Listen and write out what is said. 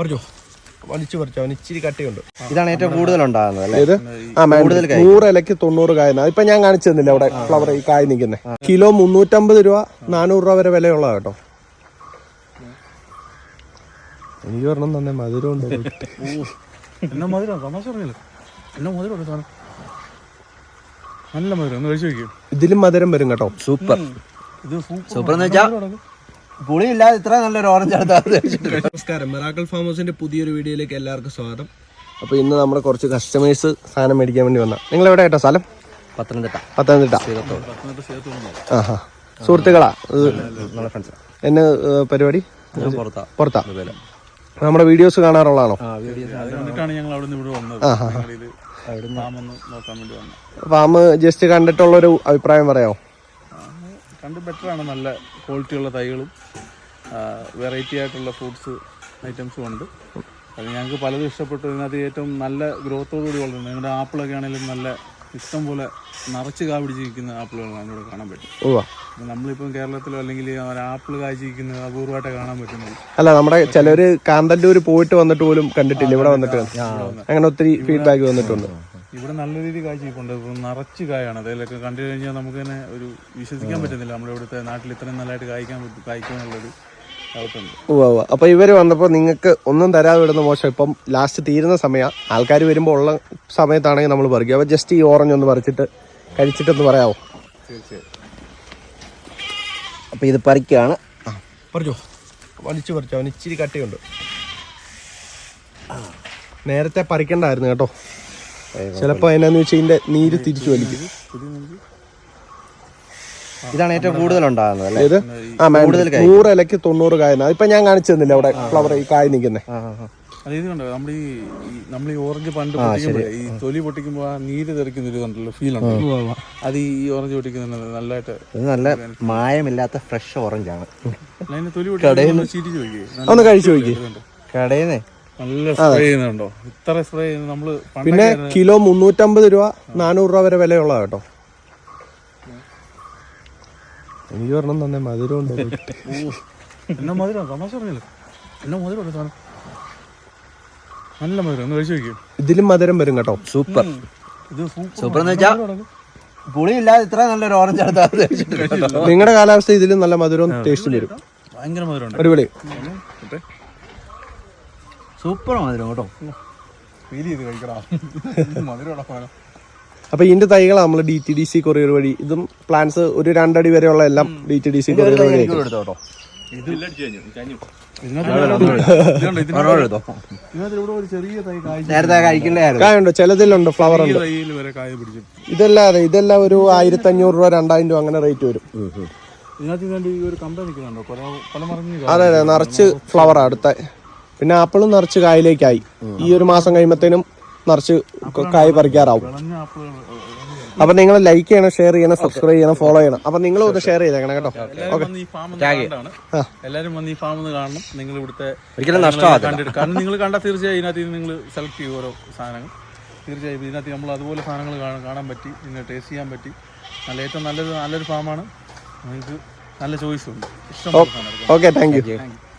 പറിച്ചോ വലിച്ചു പറിച്ചോ. അവൻ ഇച്ചിരി കട്ടിയുണ്ട്. ഇതാണ് ഏറ്റവും കൂടുതൽ ഉണ്ടാകുന്നത് കൂടുതൽ നൂറ് ഇലക്ക് തൊണ്ണൂറ് കായ ഇപ്പൊ ഞാൻ കാണിച്ചു തന്നില്ല അവിടെ ഫ്ലവർ ഈ കായ് നിൽക്കുന്നത് കിലോ മുന്നൂറ്റമ്പത് രൂപ നാനൂറ് രൂപ വരെ വിലയുള്ള കേട്ടോ. എനിക്ക് പറഞ്ഞു തന്നെ മധുരം ഉണ്ട്. എന്നാ മധുരം? തമാശ പറഞ്ഞില്ല? എന്നാ മധുരം സാധനം? നല്ല മധുരം. ഒന്ന് കഴിച്ചു നോക്കിയോ? ഇതിലും മധുരം വരും കേട്ടോ. സൂപ്പർ. സൂപ്പർ എന്ന് വെച്ചാൽ പുളിയില്ലാതെ ഇത്ര നല്ലൊരു ഓറഞ്ച് അടുത്ത് നമസ്കാരം. മിറാക്കൽ ഫാമേഴ്സിന്റെ പുതിയൊരു വീഡിയോയിലേക്ക് എല്ലാവർക്കും സ്വാഗതം. അപ്പൊ ഇന്ന് നമ്മുടെ കുറച്ച് കസ്റ്റമേഴ്സ് സാധനം മേടിക്കാൻ വേണ്ടി വന്ന. നിങ്ങൾ എവിടെ കേട്ടോ സ്ഥലം? പത്തനംതിട്ട. പത്തനംതിട്ട. ആഹാ. സുഹൃത്തുക്കളാ? എന്നെ പരിപാടി? പുറത്താ. നമ്മുടെ വീഡിയോസ് കാണാറുള്ളതാണോ? ഫാം ജസ്റ്റ് കണ്ടിട്ടുള്ളൊരു അഭിപ്രായം പറയാമോ? കണ്ട് ബെറ്റർ ആണ്. നല്ല ക്വാളിറ്റിയുള്ള തൈകളും. വെറൈറ്റി ആയിട്ടുള്ള ഫ്രൂട്ട്സ് ഐറ്റംസും ഉണ്ട്. അത് ഞങ്ങൾക്ക് പലതും ഇഷ്ടപ്പെട്ടു. ഇതിനകത്ത് ഏറ്റവും നല്ല ഗ്രോത്തോടുകൂടി വളരുന്നത് നിങ്ങളുടെ ആപ്പിളൊക്കെ ആണെങ്കിലും നല്ല ഇഷ്ടം പോലെ നിറച്ച് കാ പിടിച്ചിരിക്കുന്ന ആപ്പിളുകളാണ് ഇവിടെ കാണാൻ പറ്റും നമ്മളിപ്പം കേരളത്തിലോ അല്ലെങ്കിൽ ആപ്പിൾ കാഴ്ചയിരിക്കുന്നത് അപൂർവമായിട്ട് കാണാൻ പറ്റുന്നത് അല്ല നമ്മുടെ ചിലര് കാന്തല്ലൂർ പോയിട്ട് വന്നിട്ട് പോലും കണ്ടിട്ടില്ല. ഇവിടെ വന്നിട്ട്. അങ്ങനെ ഒത്തിരി ഫീഡ്ബാക്ക് വന്നിട്ടുണ്ട്. ഇവിടെ നല്ല രീതിയിൽ കാഴ്ചയിപ്പുണ്ട് ഇപ്പം നിറച്ച് കായാണ്. അതിലൊക്കെ കണ്ടു കഴിഞ്ഞാൽ നമുക്ക് തന്നെ ഒരു വിശ്വസിക്കാൻ പറ്റുന്നില്ല. നമ്മുടെ ഇവിടുത്തെ നാട്ടിൽ ഇത്രയും നല്ലതായിട്ട് കായ്ക്കാൻ കായ്ക്കുമെന്നുള്ളൊരു അപ്പൊ ഇവർ വന്നപ്പോ നിങ്ങൾക്ക് ഒന്നും തരാതെ വിടുന്ന മോശം. ഇപ്പം ലാസ്റ്റ് തീരുന്ന സമയ. ആൾക്കാർ വരുമ്പോൾ ഉള്ള സമയത്താണെങ്കിൽ നമ്മൾ പറിക്കും. അപ്പൊ ജസ്റ്റ് ഈ ഓറഞ്ച് ഒന്ന് പറിച്ചിട്ട് കഴിച്ചിട്ടൊന്ന് പറയാവോ? അപ്പൊ ഇത് പറിക്കാണ്. പറിച്ചോ. വലിച്ചു പറിച്ചോ. അവന് ഇച്ചിരി കട്ടിയുണ്ട്. നേരത്തെ പറിക്കണ്ടായിരുന്നു കേട്ടോ. ചിലപ്പോ അതിനാന്ന് വെച്ചാൽ ഇതിന്റെ നീര് തിരിച്ചു വലിക്കും. ഇതാണ് ഏറ്റവും കൂടുതൽ ഉണ്ടാകുന്നത് അല്ലേ? ഇത് ആ നൂറ് ഇലക്ക് തൊണ്ണൂറ് കായ അതിപ്പോ ഞാൻ കാണിച്ചു തന്നില്ല അവിടെ ഫ്ലവർ ഈ കായ് നിൽക്കുന്നത്. അത് ഇത് കണ്ടോ? നമ്മൾ ഈ നമ്മൾ ഈ ഓറഞ്ച് പണ്ട് പൊട്ടിക്കുമ്പോൾ ഈ തൊലി പൊട്ടിക്കുമ്പോൾ ആ നീര് തെറിക്കുന്ന ഒരു കണ്ടല്ലോ ഫീൽ ഉണ്ട്? അത് ഈ ഓറഞ്ച് പൊട്ടിക്കുന്ന നല്ലതായിട്ട് ഇത് നല്ല മായമില്ലാത്ത ഫ്രഷ് ഓറഞ്ച് ആണ്. അതിന് തൊലി പൊട്ടിക്കുമ്പോൾ ചീറ്റി ചോദിക്കേ ഒന്ന് കഴിച്ചു നോക്കി കടയിൽ നല്ല സ്പ്രേ ചെയ്യുന്നുണ്ടോ? ഇത്ര സ്പ്രേ ചെയ്യുന്നത് നമ്മൾ പിന്നെ കിലോ മുന്നൂറ്റമ്പത് രൂപ നാനൂറ് രൂപ വരെ വിലയുള്ള കേട്ടോ. എനിക്ക് പറഞ്ഞു തന്നെ മധുരം ഉണ്ട്. എന്നാ മധുരം? തമാശ പറഞ്ഞില്ല. എന്നാ മധുരം ഉണ്ട് സാധനം? നല്ല മധുരം. ഒന്ന് കഴിച്ചു നോക്കിയോ. ഇതിലും മധുരം വരും കേട്ടോ. സൂപ്പർ. ഇത് സൂപ്പർ എന്ന് വെച്ചാൽ പുളിയില്ലാതെ ഇത്ര നല്ലൊരു ഓറഞ്ച് അടുത്ത് നിങ്ങളുടെ കാലാവസ്ഥ ഇതിലും നല്ല മധുരവും ടേസ്റ്റും വരും. ഭയങ്കര മധുരം അടിപൊളി. സൂപ്പർ മധുരം കേട്ടോ. ഫീൽ ചെയ്ത് കഴിക്കടാ. മധുരം സാധനം. അപ്പൊ ഇതിന്റെ തൈകൾ നമ്മൾ D T D C courier വഴി. ഇതും പ്ലാൻസ് ഒരു രണ്ടടി വരെയുള്ള എല്ലാം ഡി ടി ഡി സി കായുണ്ട്? ചിലതിലുണ്ട് ഫ്ലവർ ഉണ്ട്. ഇതെല്ലാം അതെ കായ പിടിച്ചു. ഇതല്ലാതെ ഇതെല്ലാം ഒരു ആയിരത്തി അഞ്ഞൂറ് രൂപ രണ്ടായിരം രൂപ അങ്ങനെ റേറ്റ് വരും. അതെ അതെ നിറച്ച് ഫ്ലവർ അടുത്ത. പിന്നെ ആപ്പിളും നിറച്ച് കായലേക്കായി. ഈ ഒരു മാസം കഴിയുമ്പത്തേനും നിറച്ച് കായ് പറിക്കാറാവും. അപ്പൊ നിങ്ങൾ ലൈക്ക് ചെയ്യണം ഷെയർ ചെയ്യണം സബ്സ്ക്രൈബ് ചെയ്യണം ഫോളോ ചെയ്യണം. അപ്പൊ നിങ്ങൾ ഒന്ന് ഷെയർ ചെയ്തേക്കണം കേട്ടോ. എല്ലാവരും വന്ന് ഈ ഫാം ഒന്ന് കാണണം. നിങ്ങൾ ഇവിടുത്തെ ഒരിക്കലും കാരണം നിങ്ങൾ കണ്ടാൽ തീർച്ചയായും ഇതിനകത്ത് നിങ്ങൾ സെലക്ട് ചെയ്യും ഓരോ സാധനങ്ങൾ. തീർച്ചയായും ഇതിനകത്ത് നമ്മൾ അതുപോലെ സാധനങ്ങൾ കാണാൻ കാണാൻ പറ്റി നിങ്ങൾ ടേസ്റ്റ് ചെയ്യാൻ പറ്റി. നല്ല ഏറ്റവും നല്ലൊരു നല്ലൊരു ഫാമാണ് നിങ്ങൾക്ക് നല്ല ചോയ്സ് ഉണ്ട്. Okay thank you thank you